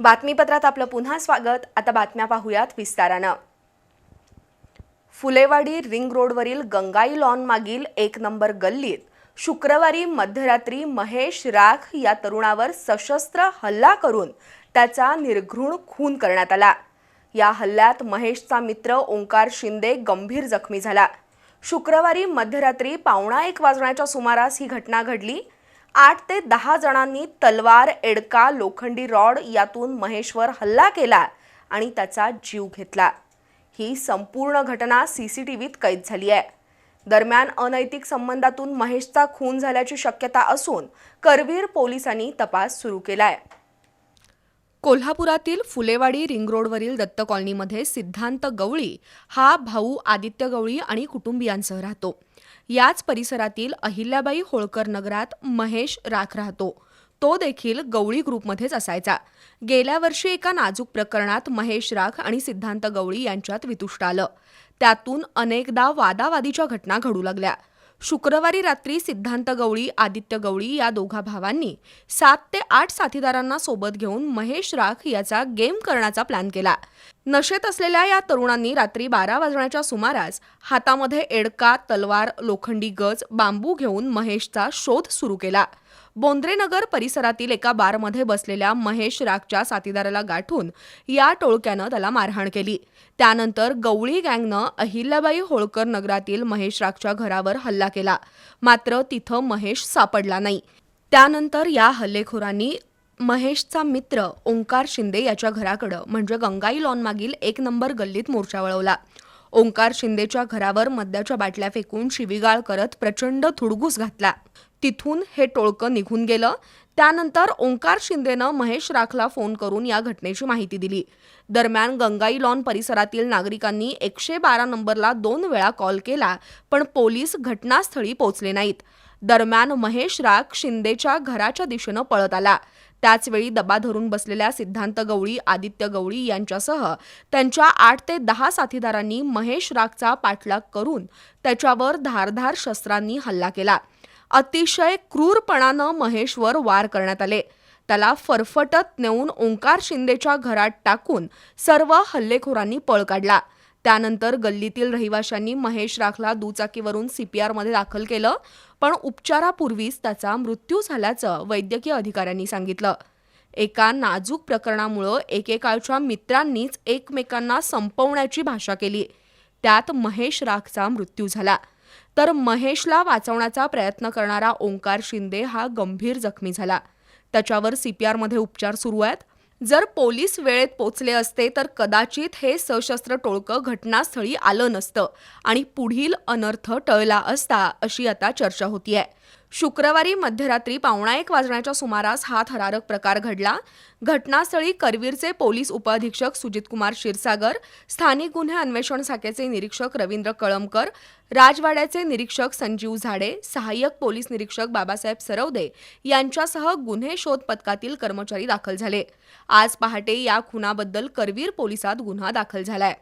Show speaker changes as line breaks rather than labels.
बातमीपत्रात आपलं पुन्हा स्वागत. आता बातम्या पाहूयात विस्तारानं. फुलेवाडी रिंग रोडवरील गंगाई लॉन मागील एक नंबर गल्लीत शुक्रवारी मध्यरात्री महेश राख या तरुणावर सशस्त्र हल्ला करून त्याचा निर्घृण खून करण्यात आला. या हल्ल्यात महेशचा मित्र ओंकार शिंदे गंभीर जखमी झाला. शुक्रवारी मध्यरात्री पावणा एक वाजण्याच्या सुमारास ही घटना घडली. आठ ते दहा जणांनी तलवार एडका लोखंडी रॉड यातून महेशवर हल्ला केला आणि त्याचा जीव घेतला. ही संपूर्ण घटना सी सी टी व्हीत कैद झाली आहे. दरम्यान अनैतिक संबंधातून महेशचा खून झाल्याची शक्यता असून करवीर पोलिसांनी तपास सुरू केलाय. कोल्हापुरातील फुलेवाडी रिंग रोडवरील दत्त कॉलनीमध्ये सिद्धांत गवळी हा भाऊ आदित्य गवळी आणि कुटुंबियांसह राहतो. याच परिसरातील अहिल्याबाई होळकर नगरात महेश राख राहतो. तो देखील गवळी ग्रुपमध्येच असायचा. गेल्या वर्षी एका नाजूक प्रकरणात महेश राख आणि सिद्धांत गवळी यांच्यात वितुष्ट आलं. त्यातून अनेकदा वादावादीच्या घटना घडू लागल्या. शुक्रवारी रात्री सिद्धांत गवळी आदित्य गवळी या दोघा भावांनी सात ते आठ साथीदारांना सोबत घेऊन महेश राख याचा गेम करण्याचा प्लॅन केला. नशेत असलेल्या या तरुणांनी रात्री बारा वाजण्याच्या सुमारास हातामध्ये एडका तलवार लोखंडी गज बांबू घेऊन महेशचा शोध सुरू केला. बोंद्रेनगर परिसरातील एका बारमध्ये बसलेल्या महेश रागच्या साथीदाराला गाठून या टोळक्यानं त्याला मारहाण केली. त्यानंतर गवळी गँगनं अहिल्याबाई होळकर नगरातील महेश रागच्या घरावर हल्ला केला. मात्र तिथं महेश सापडला नाही. त्यानंतर या हल्लेखोरांनी महेशचा मित्र ओंकार शिंदे याच्या घराकडं म्हणजे गंगाई लॉन मागील एक नंबर गल्लीत मोर्चा वळवला. ओंकार शिंदेच्या घरावर मद्याच्या बाटल्या फेकून शिवीगाळ करत प्रचंड थुडगूस घातला. तिथून हे टोळकं निघून गेलं. त्यानंतर ओंकार शिंदेनं महेश राखला फोन करून या घटनेची माहिती दिली. दरम्यान गंगाई लॉन परिसरातील नागरिकांनी एकशे बारा नंबरला दोन वेळा कॉल केला पण पोलीस घटनास्थळी पोहोचले नाहीत. दरम्यान महेश राख शिंदेच्या घराच्या दिशेनं पळत आला. त्याचवेळी दबा धरून बसलेल्या सिद्धांत गवळी आदित्य गवळी यांच्यासह त्यांच्या आठ ते दहा साथीदारांनी महेश रागचा पाठलाग करून त्याच्यावर धारधार शस्त्रांनी हल्ला केला. अतिशय क्रूरपणानं महेशवर वार करण्यात आले. त्याला फरफटत नेऊन ओंकार शिंदेच्या घरात टाकून सर्व हल्लेखोरांनी पळ काढला. त्यानंतर गल्लीतील रहिवाशांनी महेश राखला दुचाकीवरून सीपीआरमध्ये दाखल केलं पण उपचारापूर्वीच त्याचा मृत्यू झाल्याचं वैद्यकीय अधिकाऱ्यांनी सांगितलं. एका नाजूक प्रकरणामुळं एकेकाळच्या मित्रांनीच एकमेकांना संपवण्याची भाषा केली. त्यात महेश राखचा मृत्यू झाला. तर महेशला वाचवण्याचा प्रयत्न करणारा ओंकार शिंदे हा गंभीर जखमी झाला. त्याच्यावर सीपीआरमध्ये उपचार सुरू आहेत. जर पोलीस वेळेत पोचले असते तर कदाचित हे सशस्त्र टोळकं घटनास्थळी आलं नसतं आणि पुढील अनर्थ टळला असता अशी आता चर्चा होतीये. शुक्रवारी मध्यरात्री पावणा एक वाजण्याच्या सुमारास हा थरारक प्रकार घडला. घटनास्थळी करवीरचे पोलीस उपअधीक्षक सुजितकुमार क्षीरसागर स्थानिक गुन्हे अन्वेषण शाखेचे निरीक्षक रवींद्र कळमकर राजवाड्याचे निरीक्षक संजीव झाडे सहाय्यक पोलीस निरीक्षक बाबासाहेब सरवदे यांच्यासह गुन्हे शोध पथकातील कर्मचारी दाखल झाले. आज पहाटे या खुनाबद्दल करवीर पोलिसात गुन्हा दाखल झालाय.